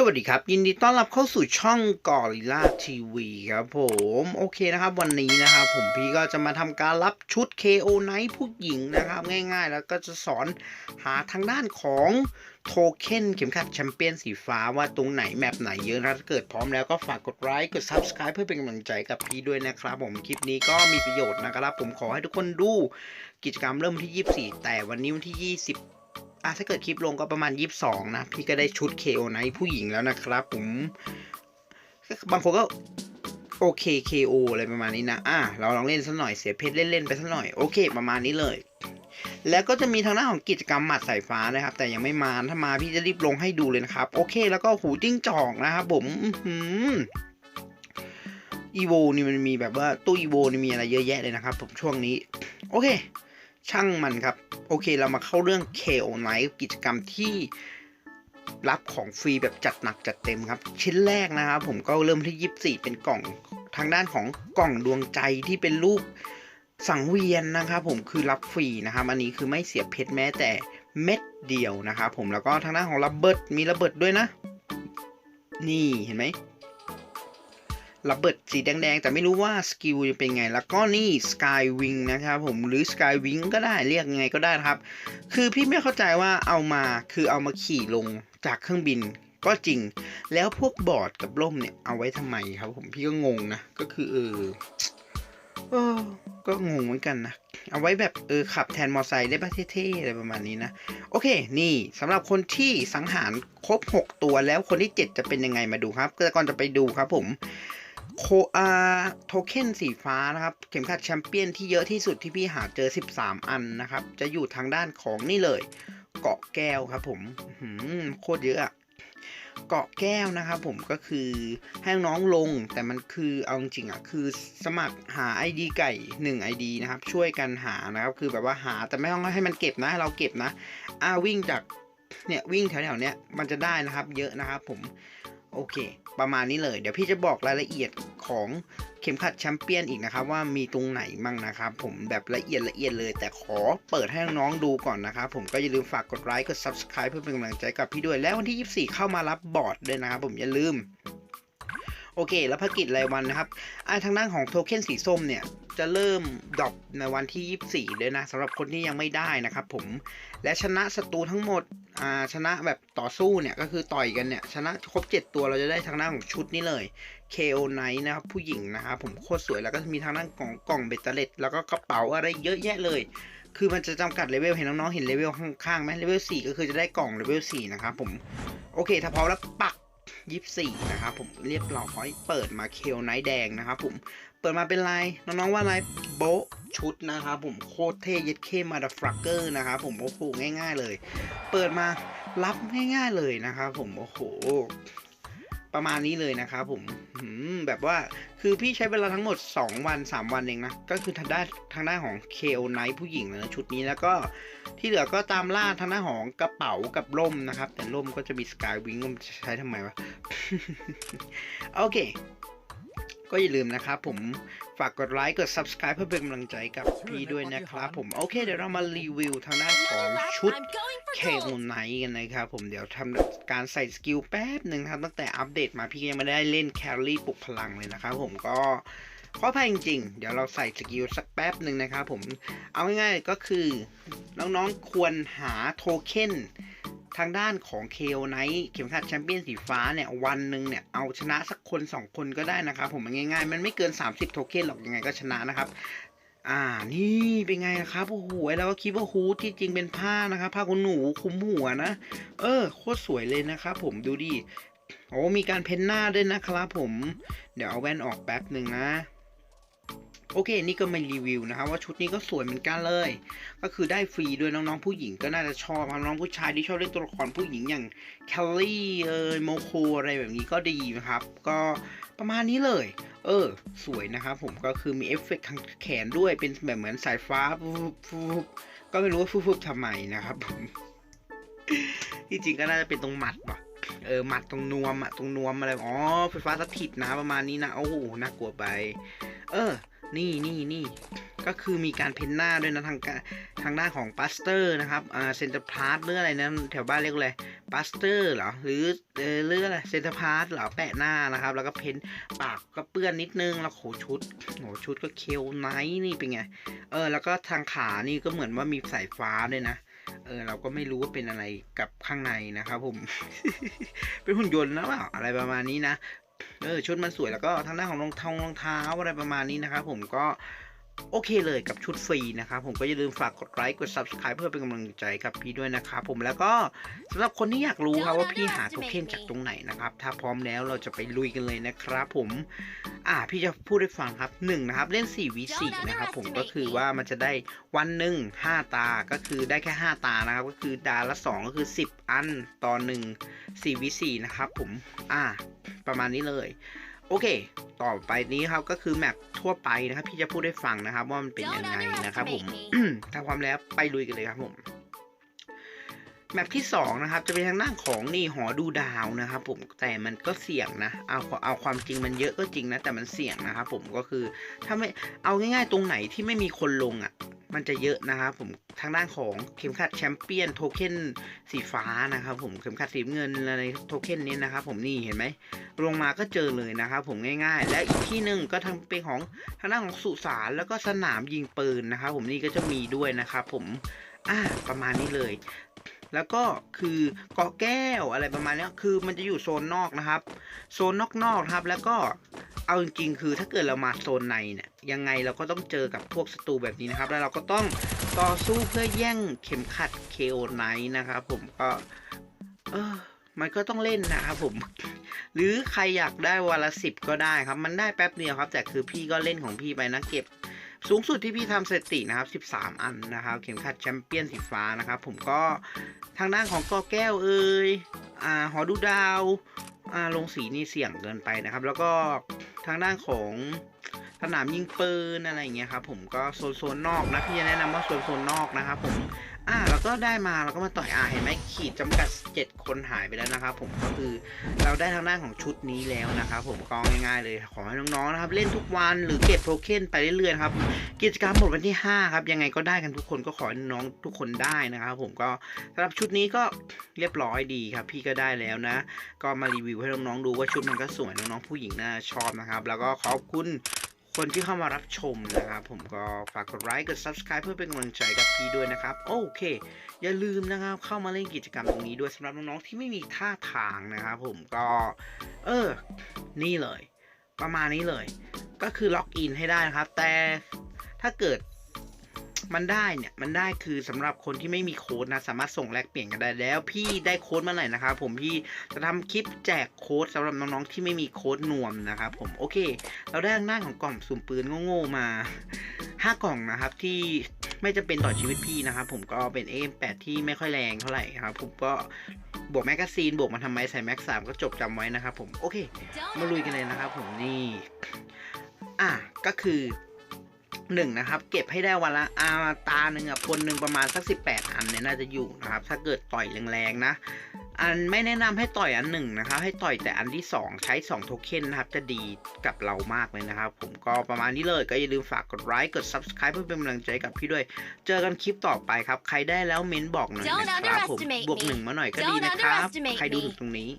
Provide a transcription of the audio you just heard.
สวัสดีครับ ยินดีต้อนรับเข้าสู่ช่องกอริล่าทีวีครับผมโอเคนะครับ วันนี้นะครับผมพี่ก็จะมาทำการรับชุด KO Night ผู้หญิงนะครับ ง่ายๆ แล้วก็จะสอนหาทางด้านของโทเค็นเข็มขัดแชมเปี้ยนสีฟ้าว่าตรงไหนแมปไหนเยอะนะถ้าเกิดพร้อมแล้วก็ฝากกดไลค์กด Subscribe เพื่อเป็นกำลังใจกับพี่ด้วยนะครับ ผมคลิปนี้ก็มีประโยชน์นะครับ ผมขอให้ทุกคนดูกิจกรรมเริ่มวันที่ 24 แต่วันนี้วันที่ 20 อะถ้าเกิดคลิปลงก็ประมาณ 22 นะ พี่ก็ได้ชุด KO ไนท์ผู้หญิงแล้วนะครับ ผมบางคนก็โอเค KO อะไรประมาณนี้นะ อะ เราลองเล่นสักหน่อย เสียเพชรเล่น ๆ ไปสักหน่อย โอเค ประมาณนี้เลย แล้วก็จะมีทางหน้าของกิจกรรมหมัดสายฟ้านะครับ แต่ยังไม่มา ถ้ามาพี่จะรีบลงให้ดูเลยนะครับ โอเค แล้วก็หูจิ้งจอกนะครับผมอีโวนี่มันมีแบบว่าตู้อีโวนี่มีอะไรเยอะแยะเลยนะครับผมช่วงนี้ โอเค ช่างมันครับ โอเคเรามาเข้าเรื่อง KO Night กิจกรรมที่รับของฟรีแบบจัดหนักจัดเต็มครับ ชิ้นแรกนะครับผมก็เริ่มที่ 24 เป็นกล่องทางด้านของกล่องดวงใจที่เป็นรูปสังเวียนนะครับผมคือรับฟรีนะครับ อันนี้คือไม่เสียเพชรแม้แต่เม็ดเดียวนะครับผมแล้วก็ทางด้านของระเบิดมีระเบิดด้วยนะ นี่เห็นไหม ระเบิดสีแดงๆ แต่ไม่รู้ว่าสกิลจะเป็นไง แล้วก็นี่สกายวิงนะครับผมหรือสกายวิงก็ได้เรียกไงก็ได้ครับ คือพี่ไม่เข้าใจว่าเอามาคือเอามาขี่ลงจากเครื่องบินก็จริง แล้วพวกบอร์ดกับร่มเนี่ยเอาไว้ทำไมครับผมพี่ก็งงนะ ก็คือเออเออก็งงเหมือนกันนะ เอาไว้แบบเออขับแทนมอไซค์ได้ป่ะเท่ๆอะไรประมาณนี้นะ โอเค นี่สำหรับคนที่สังหารครบ 6 ตัวแล้วคนที่ 7 จะเป็นยังไงมาดูครับ แต่ก่อนจะไปดูครับผม โคอาโทเค็นสีฟ้านะครับ เข็มขัดแชมเปี้ยนที่เยอะที่สุดที่พี่หาเจอ 13 อันนะครับ จะอยู่ทางด้านของนี่เลย เกาะแก้วครับผมหือโคตรเยอะอะเกาะแก้วนะครับผมก็คือให้น้องลงแต่มันคือเอาจริงอะคือสมัครหา ID ไก่ 1 ID นะครับ ช่วยกันหานะครับ คือแบบว่าหาแต่ไม่ต้องให้มันเก็บนะให้เราเก็บนะอ่าวิ่งจากเนี่ยวิ่งแถวๆเนี้ยมันจะได้นะครับ เยอะนะครับผมโอเค ประมาณนี้เลย เดี๋ยวพี่จะบอกรายละเอียดของเข็มขัดแชมเปี้ยนอีกนะครับ ว่ามีตรงไหนมั่งนะครับ ผมแบบละเอียดละเอียดเลย แต่ขอเปิดให้น้องๆดูก่อนนะครับ ผมก็อย่าลืมฝากกดไลค์กด Subscribe เพื่อเป็นกำลังใจกับพี่ด้วย แล้ววันที่ 24 เข้ามารับบอร์ดด้วยนะครับผมอย่าลืม โอเค แล้วภารกิจรายวันนะครับอ่าทางด้านของโทเค็นสีส้มเนี่ยจะเริ่มดรอปในวันที่ 24 เลยนะสำหรับคนที่ยังไม่ได้นะครับผมและชนะศัตรูทั้งหมดอ่าชนะแบบต่อสู้เนี่ยก็คือต่อยกันเนี่ยชนะครบ 7 ตัวเราจะได้ทางด้านของชุดนี้เลย KO Night นะครับผู้หญิงนะครับผมโคตรสวยแล้วก็มีทางด้านของกล่องเบตเตอร์เลตแล้วก็กระเป๋าอะไรเยอะแยะเลย คือมันจะจำกัดเลเวลเห็นน้องๆเห็นเลเวลข้างๆไหมเลเวล4ก็คือจะได้กล่องเลเวล4นะครับผมโอเคถ้าพร้อมแล้วปัก 24 นะครับผมเรียบร้อยเปิดมาเคลไนท์แดงนะครับผมเปิดมาเป็นลายน้องๆว่าลายโบชุดนะครับผมโคตรเท่เย็ดเข้มาดฟรักเกอร์นะครับผมโอ้โหง่าย ๆ เลย เปิดมารับง่ายๆเลยนะครับผมโอ้โห ประมาณนี้เลยนะครับผมแบบว่าคือพี่ใช้เวลาทั้งหมด 2 วัน 3 วันเองนะ ก็คือทางด้านทางด้านของ KO Night ผู้หญิงนะชุดนี้แล้วก็ที่เหลือก็ตามล่าทางด้านของกระเป๋ากับร่มนะครับ แต่ร่มก็จะมีสกายวิงก็ใช้ทำไมวะ โอเค ก็อย่าลืมนะครับผมฝากกดไลค์กด Subscribe เพื่อเป็นกำลังใจกับพี่ด้วยนะครับผม โอเค เดี๋ยวเรามารีวิวทางด้านของชุด เคโอไนท์กันนะครับผมเดี๋ยวทำการใส่สกิลแป๊บหนึ่งครับตั้งแต่อัปเดตมาพี่ยังไม่ได้เล่นแคลรี่ปลุกพลังเลยนะครับผมก็ขออภัยจริงๆ เดี๋ยวเราใส่สกิลสักแป๊บหนึ่งนะครับผม เอาง่ายๆก็คือน้องๆควรหาโทเค็นทางด้านของเคโอไนท์เข็มขัดแชมเปี้ยนสีฟ้าเนี่ยวันหนึ่งเนี่ยเอาชนะสักคน 2 คนก็ได้นะครับผมมันง่ายๆ มันไม่เกิน 30 โทเค็นหรอกยังไงก็ชนะนะครับ อ่านี่เป็นไงนะครับโอ้โหเราก็คิดว่าฮูดที่จริงเป็นผ้านะครับผ้าขนหนูคุมหัวนะ เออโคตรสวยเลยนะครับผมดูดิโอ้มีการเพ้นหน้าด้วยนะครับผม เดี๋ยวเอาแว่นออกแป๊บหนึ่งนะ โอเค นี่ก็มารีวิวนะครับว่าชุดนี้ก็สวยเหมือนกันเลย ก็คือได้ฟรีด้วยน้องๆผู้หญิงก็น่าจะชอบครับน้องผู้ชายที่ชอบเล่นตัวละครผู้หญิงอย่างแคลลี่เอ่ยโมโคอะไรแบบนี้ก็ดีนะครับ ก็ประมาณนี้เลย เออ สวยนะครับผมก็คือมีเอฟเฟกต์ทางแขนด้วยเป็นแบบเหมือนสายฟ้าฟุบฟุบก็ไม่รู้ว่าฟุบฟุบทำไมนะครับผมที่จริงก็น่าจะเป็นตรงหมัดว่ะเออหมัดตรงนวมอะตรงนวมอะไรอ๋อไฟฟ้าสถิตนะประมาณนี้นะโอ้โหน่ากลัวไป เออ นี่นี่นี่ก็คือมีการเพ้นหน้าด้วยนะทางการทางด้าของปัสเตอร์นะครับอ่าเซนเตอร์พาร์ทหรืออะไรนะแถวบ้านเรียกอะไรปัสเตอร์เหรอหรือเออเรื่องอะไรเซนเตอร์พาร์ทเหรอแปะหน้านะครับ แล้วก็เพ้นปากก็เปื้อนนิดนึงแล้วโหชุดโหชุดก็เคลไนท์นี่เป็นไงเออแล้วก็ทางขานี่ก็เหมือนว่ามีสายฟ้าด้วยนะเออเราก็ไม่รู้ว่าเป็นอะไรกับข้างในนะครับผม เป็นหุ่นยนต์นะเปล่าอะไรประมาณนี้นะ เออชุดมันสวยแล้วก็ทางด้านของรองเท้ารองเท้าอะไรประมาณนี้นะครับผมก็ โอเคเลยกับชุดฟรีนะครับผมก็อย่าลืมฝากกดไลค์กด subscribe เพื่อเป็นกำลังใจกับพี่ด้วยนะครับผมแล้วก็สำหรับคนที่อยากรู้ครับว่าพี่หาโทเค็นจากตรงไหนนะครับ ถ้าพร้อมแล้วเราจะไปลุยกันเลยนะครับผมอ่าพี่จะพูดให้ฟังครับหนึ่งนะครับเล่น4 v 4นะครับผมก็คือว่ามันจะได้วันหนึ่ง5 ตาก็คือได้แค่ 5 ตานะครับก็คือดาละ 2 ก็คือ 10 อันต่อ1 4 v 4นะครับผมอ่าประมาณนี้เลย โอเค ต่อไปนี้ครับก็คือแมปทั่วไปนะครับ พี่จะพูดให้ฟังนะครับ ว่ามันเป็นยังไงนะครับผมถ้าความแล้วไปลุยกันเลยครับผมแมปที่2นะครับจะเป็นทางด้านของนี่หอดูดาวนะครับ ผมแต่มันก็เสี่ยงนะเอาเอาความจริงมันเยอะก็จริงนะแต่มันเสี่ยงนะครับผมก็คือถ้าไม่เอาง่ายๆตรงไหนที่ไม่มีคนลงอะ มันจะเยอะนะครับผมทางด้านของเข็มขัดแชมเปี้ยนโทเค็นสีฟ้านะครับผมเข็มขัดสีเงินอะไรโทเค็นนี้นะครับผมนี่เห็นไหมลงมาก็เจอเลยนะครับผมง่ายๆ และอีกที่หนึ่งก็ทางเป็นของทางด้านของสุสานแล้วก็สนามยิงปืนนะครับผมนี่ก็จะมีด้วยนะครับผมอ่าประมาณนี้เลยแล้วก็คือเกาะแก้วอะไรประมาณนี้คือมันจะอยู่โซนนอกนะครับ โซนนอกๆครับ แล้วก็ เอาจริงๆคือถ้าเกิดเรามาโซนในเนี่ยยังไงเราก็ต้องเจอกับพวกศัตรูแบบนี้นะครับ แล้วเราก็ต้องต่อสู้เพื่อแย่งเข็มขัดเคโอไนท์นะครับผมก็เออมันก็ต้องเล่นนะครับผม หรือใครอยากได้วันละสิบก็ได้ครับ มันได้แป๊บเดียวครับ แต่คือพี่ก็เล่นของพี่ไปนะเก็บ สูงสุดที่พี่ทำสถิตินะครับ 13 อันนะครับ เข็มขัดแชมเปี้ยนสีฟ้านะครับ ผมก็ทางด้านของกอแก้วเอ่ยอ่าหอดูดาวอ่าลงสีนี่เสี่ยงเกินไปนะครับ แล้วก็ ทางด้านของสนามยิงปืนอะไรอย่างเงี้ยครับผมก็โซนโซนนอกนะพี่จะแนะนำว่าโซนโซนนอกนะครับผม อ่าแล้วก็ได้มาแล้วก็มาต่อยอ่าเห็นไหมขีดจำกัด 7 คนหายไปแล้วนะครับผมก็คือเราได้ทางด้านของชุดนี้แล้วนะครับผมก็ง่ายๆเลยขอให้น้องๆนะครับ เล่นทุกวันหรือเก็บโทเค็นไปเรื่อยๆครับกิจกรรมหมดวันที่ 5 ครับ ยังไงก็ได้กันทุกคนก็ขอให้น้องทุกคนได้นะครับ ผมก็สำหรับชุดนี้ก็เรียบร้อยดีครับ พี่ก็ได้แล้วนะ ก็มารีวิวให้น้องๆดูว่าชุดมันก็สวยน้องๆผู้หญิงน่าชอบนะครับ แล้วก็ขอบคุณ คนที่เข้ามารับชมนะครับ ผมก็ฝากกดไลค์กด subscribe เพื่อเป็นกำลังใจกับพี่ด้วยนะครับ โอเค อย่าลืมนะครับ เข้ามาเล่นกิจกรรมตรงนี้ด้วยสำหรับน้องๆที่ไม่มีท่าทางนะครับผมก็เออ นี่เลย ประมาณนี้เลย ก็คือล็อกอินให้ได้นะครับ แต่ถ้าเกิด มันได้เนี่ย มันได้คือสำหรับคนที่ไม่มีโค้ดนะ สามารถส่งแลกเปลี่ยนกันได้แล้ว พี่ได้โค้ดมาไหนนะครับผมพี่จะทำคลิปแจกโค้ดสำหรับน้องๆที่ไม่มีโค้ดนวมนะครับผมโอเค เราได้หน้าของกล่องสุ่มปืนโง่ๆมา 5 กล่องนะครับที่ไม่จะเป็นต่อชีวิตพี่นะครับผมก็เป็น AM8 ที่ไม่ค่อยแรงเท่าไหร่ครับผมก็บวกแมกกาซีนบวกมาทำไมใส่แม็กสามก็จบจำไว้นะครับผมโอเค มาลุยกันเลยนะครับผมนี่ อะก็คือ หนึ่งนะครับ เก็บให้ได้วันละอาตาหนึ่งอะคนหนึ่งประมาณสักสิบแปดอันเนี่ยน่าจะอยู่นะครับ ถ้าเกิดต่อยแรงๆนะ อันไม่แนะนำให้ต่อยอันหนึ่งนะครับ ให้ต่อยแต่อันที่สองใช้สองโทเค็นนะครับ จะดีกับเรามากเลยนะครับ ผมก็ประมาณนี้เลยก็อย่าลืมฝากกดไลค์กด subscribe เพื่อเป็นกำลังใจกับพี่ด้วย เจอกันคลิปต่อไปครับ ใครได้แล้วเม้นบอกหน่อยนะครับผมบวกหนึ่งมาหน่อยก็ดีนะครับใครดูถึงตรงนี้